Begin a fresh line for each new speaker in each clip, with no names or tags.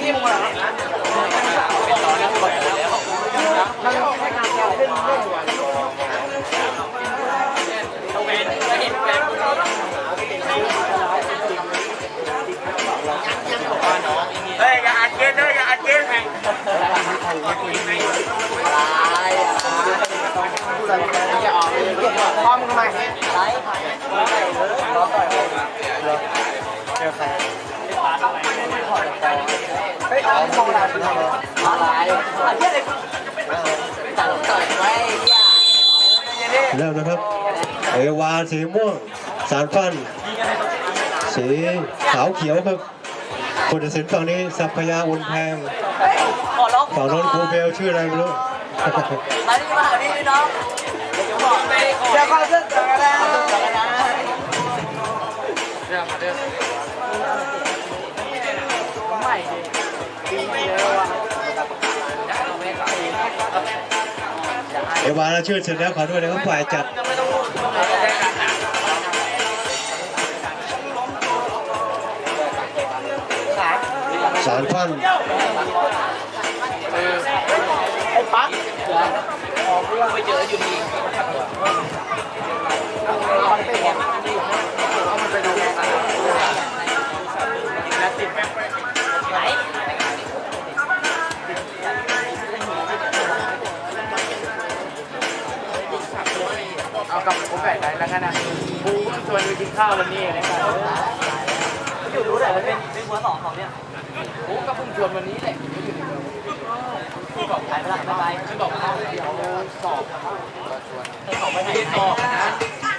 ที่มึงเหรอย่าอาเวนเห็นเฮ้ยอย่าอัดเกมเลยอย่าอัดเกมแข่ง
จะออกเลยพร้อมทำไมไลฟ์รอต่อย
สีม่วง สารฟัน สีขาวเขียวครับคนตัดสินฝั่งนี้สัพพยาอุ่นแพง
ขอร้อง
ฝั่งโน้นครูเบลชื่ออะไรไม่รู้
มาดิมาดิน้องเดี๋ยวเขาเลิกกันแล้ว
เอวาเราชื่อเสร็จแล้วขอด้วยนะครับฝ่ายจัดารฟัน
ไอ้ปั๊ก
ไปเจออยู่ดี
มันเป็นยังมันเป็นยังไง
แล้วติดแป๊บไหนเอากับผมแบ่งได้แล้วกันนะกูชวนไปกินข้าววันนี้นะครับ
อยู่รู้แต่มันเป็นเป็นหัวสองของเนี่ย
กูก็เพิ่งชวนวันนี้แหละ
หายไปละบ๊ายบาย
ฉันบอกว่าเดี๋ยวสอบชวน
ของไปไหน
ไม่ได้สอบนะ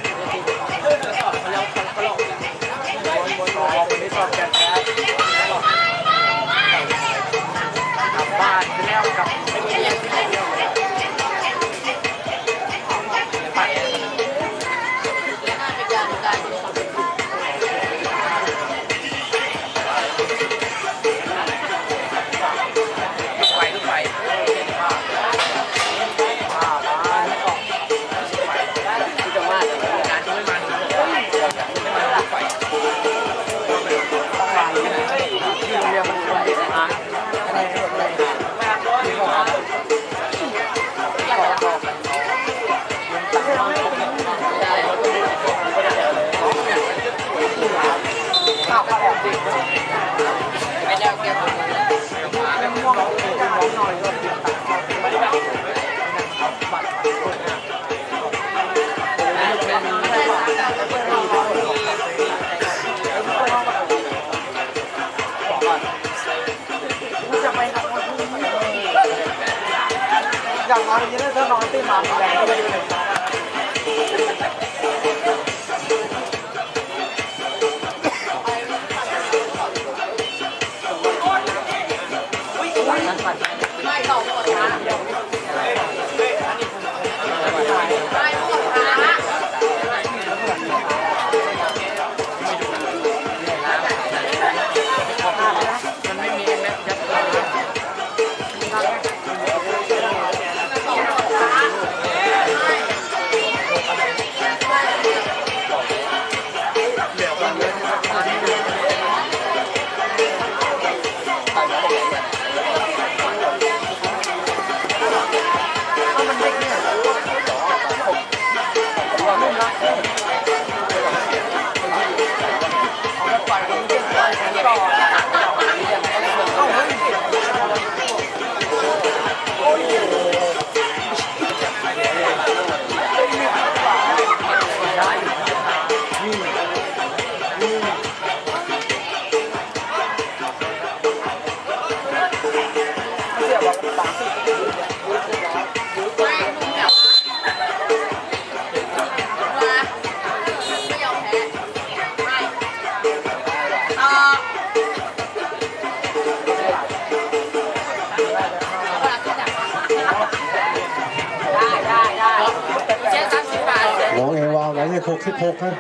66ครับ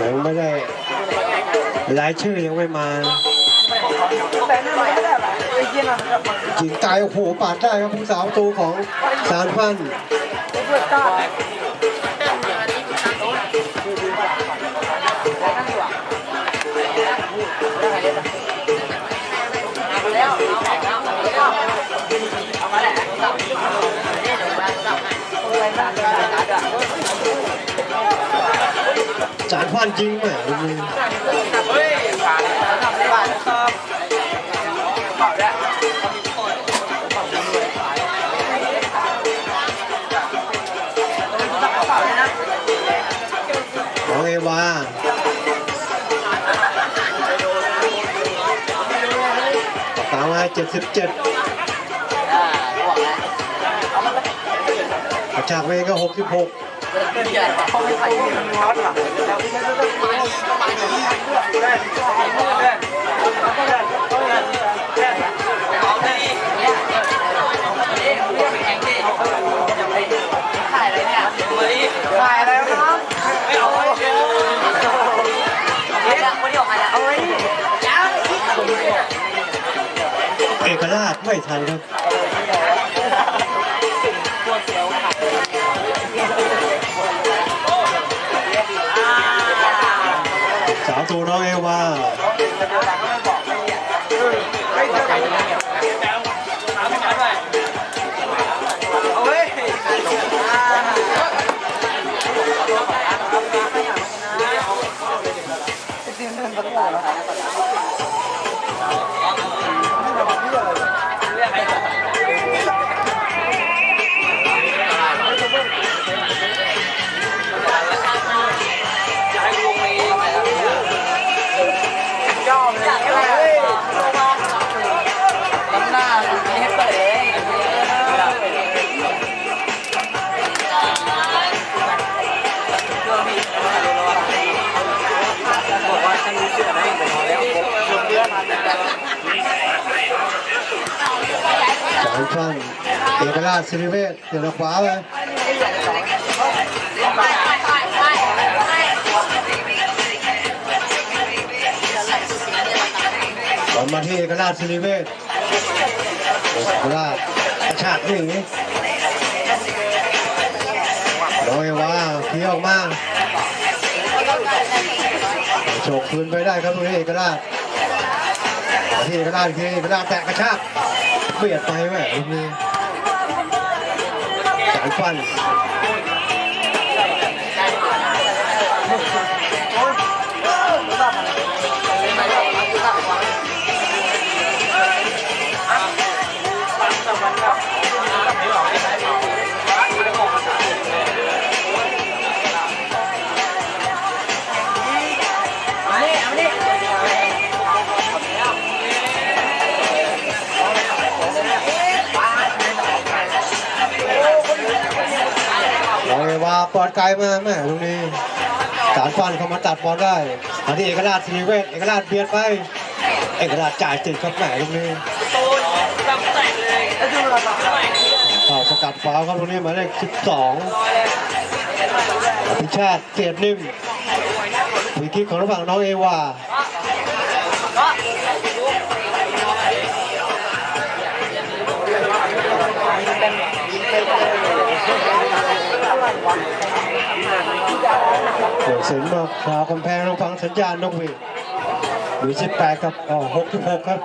ยังไม่ได้รายชื่อยังไม่มา
จิงตาย
โอ้โหปาดได้ครับผู้สาวตัวของสารพัน
ธ์ พื่อนกล้า
สารพันจริงแหมลูกนี้
เฮ้ยผ่านแล้วทำได้ผ่านแล้วครับเปล่าแล้วต้องเปล่าเลยนะ
น้องเอวาตามมา77
อ่าบอกแล้ว
กระชากเวก็66
เดี๋ยวเขาไม่ใส่
ร้อนว่ะแล้วที่นั่นก็ต้องมาได้ได้ได้เอาได้
ถ่ายอะไรเนี่ย
ถ่ายแล้วครับไม่เอาเลย
เฮ้ยคนที่ออกมาแล้ว เอาไว้
เอกราชไม่ทันครับ
ยอ
สา
รฟันเอกราชสิริเวชเดี๋ยวเราขวาไปบอลมาที่เอกราชสิริเวชเอกราชกระชากหนีน้องเอวาเพี้ยออกมากโฉกคืนไปได้ครับตรงนี้เอกราชที่เอกราชคือเอกราชแตะกระชาก เบียดไปแม่ลูกนี้สารฟันน้ ปลอดไกลมาแม่ตรงนี้สารฟันเขามาตัดบอลได้มาที่เอกราชสิริเวชเอกราชเบียดไป เอกราชจ่ายติดครับแม่ตรงนี้ข้าสกัดฟาวล์ครับตรงนี้หมายเลข12อภิชาติเกียรตินิ่มวีคิกของระหว่างน้องเอวาเเดี๋ยวสินมาขวากำแพงลองฟังสัญญาณนกหวีดมี18ครับอ๋อ66 ครับ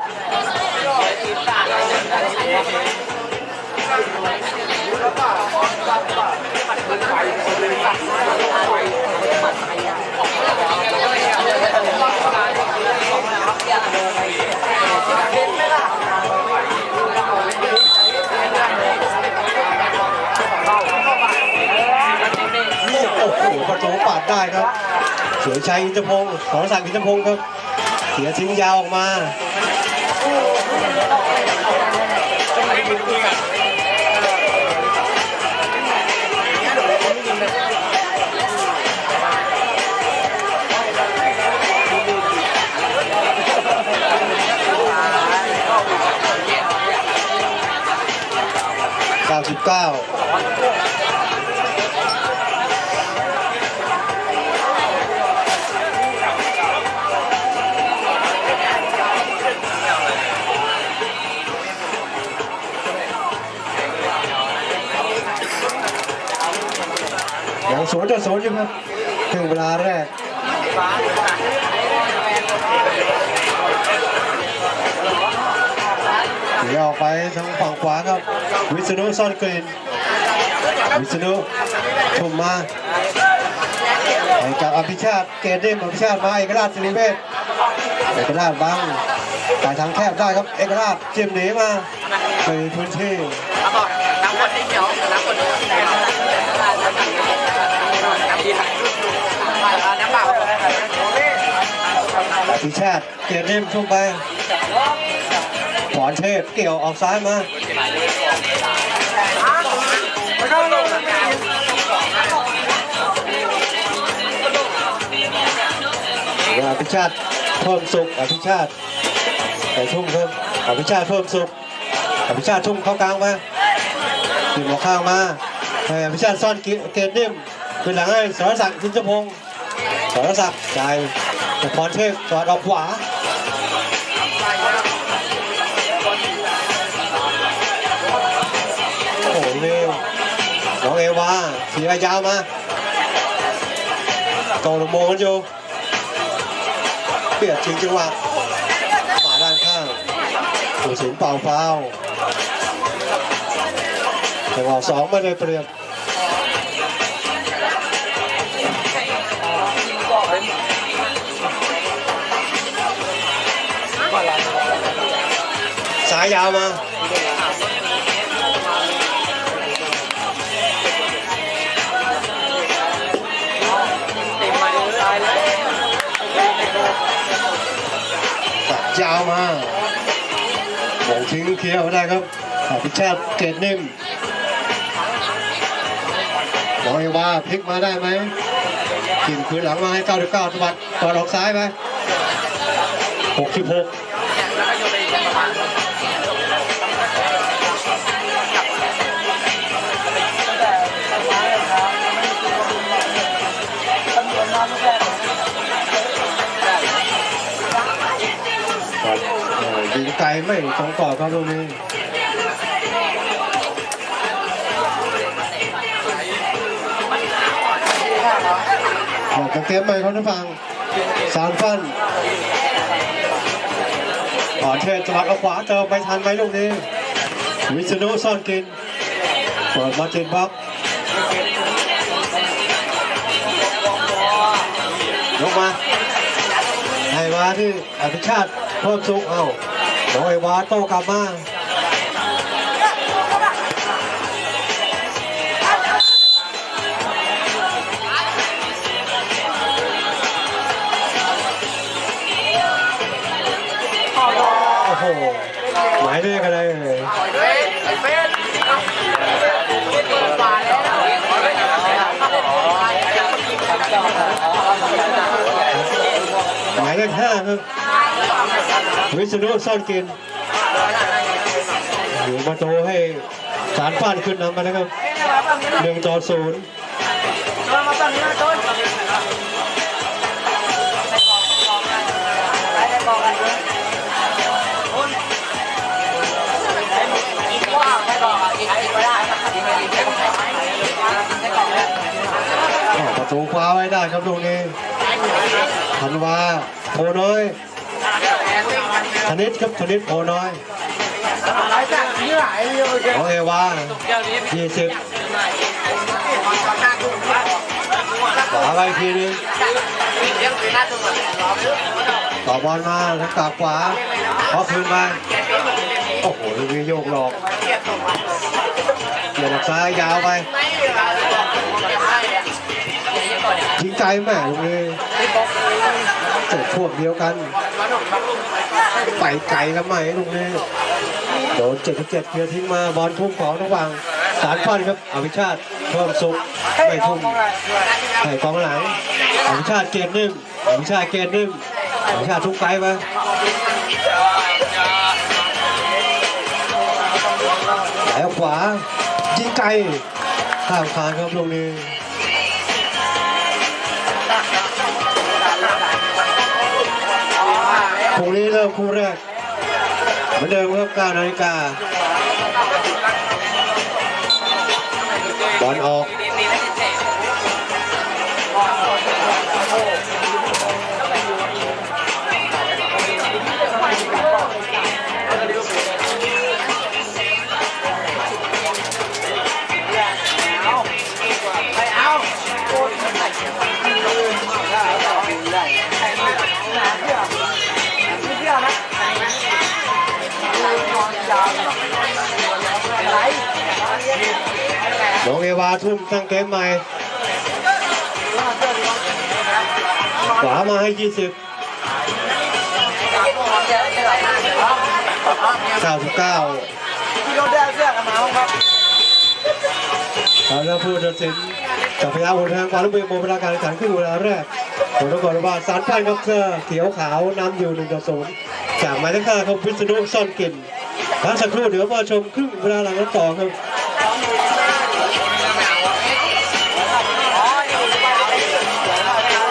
โอ้โหประตูปาดได้ครับเสื อชัยอินทพงศ์สรศักดิ์อินทพงศ์ครับ เสียทิ้งยาวออกมา99ยัง ศูนย์ต่อศูนย์อยู่ครับครึ่งเวลาแรกเดี๋ยวออกไปทางฝั่งขวาครับ วิษณุซ่อนกลิ่นวิษณุชุ่มมาให้กับอภิชาติเกตเดมอภิชาติมาเอกราชสิริเวชเอกราชบังแต่ทางแคบได้ครับเอกราชจิ้มหนีมาในพื้นที่
น้ำบอกน้ำกดที่เขียวน้ำกดที่เขียวน
อภิชาติเกียรตเดมชุ่มไปถอนเทพเกี่ยวออกซ้ายมาอภิชาติเพิ่มสุขอภิชาติแต่ชุ่มเพิ่มอภิชาติเพิ่มสุขอภิชาติชุ่มเข้ากลางมาถึงหัวข้างมาอภิชาติซ่อนเกเกตนิ่ม ขึ้นหลังให้สรศักดิ์ทิจพงศ์สรศักดิ์จ่ายพรเทพจอดออกขวาโอ้โหเร็วน้องเอวาเสียยาวมาโตลงโมกันอยู่เปลี่ยนชิงจังหวะมาด้านข้างผู้สินเป่าฟาวจังหวะสองไม่ได้เปรียบายยาวมา
ตัดยา
วมาหงทิ้งเคลียร์มาได้ครับอภิชาติเกตนิ่มน้องเอวาพลิกมาได้ไหมกินคืนหลังมาให้9ก้าเก้าสวัดต่อดออกซ้ายไป66
ไม่
ตรงกรอครับลูกนี้ออกจากเกมใหมเขาจะฟังสารฟันขอเทศจังหวัดอาขวาเติมไปทันไหมลูกนี้ วิษณุซ่อนกินเปิดมาติดบล็อกยกมาให้มาที่อภิชาติเพิ่มสุขเอา น้องไอวาโต้กลับมาโอ้โหหมายเลขอะไรเอ่ย
ไอ้เฟสมาแล้ว
หมายเลขห้าครับ วิษณุซ่อนกินอยู่มาโตให้สารฟ้านขึ้นนำมานะครับหนึ่งต่อศูนย์ประตูคว้าไว้ได้ครับลูกนี้ธันวา โพน้อยธนิตครับธนิตโพน้อย
หลายจากที่หลายเยอะแยะ
ของเอวา
เดี๋ยวนี้
ยี่สิบขวาไปอีกทีนึง
เลี้ยงไปน่าจะเหมือนล้อม
ต่อบอลมาแล้วกลับขวาขอคืนมาโอ้โหลูกนี้โยกหลอกเดี๋ยวออกซ้ายยาวไป ทิ้งไกลแม่ลูกนี้เจ็ดพวกเดียวกันไปไกลทำไมลูกนี้โดนเจ็ดเจ็ดเพียทิ้งมาบอลทุ่มของระหว่างสารฟันครับอภิชาติเพิ่มสุขไม่ทุ่มให้กองหลังอภิชาติเกณฑ์นิ่มอภิชาติเกณฑ์นิ่มอภิชาติทุกไกลมาไหลขวายิงไกลข้ามคานครับลูกนี้ รงนี้เริ่มคู่แรก เหมือนเดิมครับ9นาฬิกาบอลออก ทุ่มตั้งเกมใหม่ขวามาให้ 20 99
พี่โดนแดงเสื้อกันมาครับ
แล้วผู้ตัดสินจับพยาหุ่นทางความร่วมมือโมเวลาการแข่งขันขึ้นเวลาแรกผลปรากฏว่าสารพันกับเสื้อเขียวขาวนำอยู่1ต่อ0จากหมายเลขห้าของพิษณุซ่อนกลิ่นพักสักครู่เดี๋ยวมาชมครึ่งเวลาหลังนั้นต่อครับ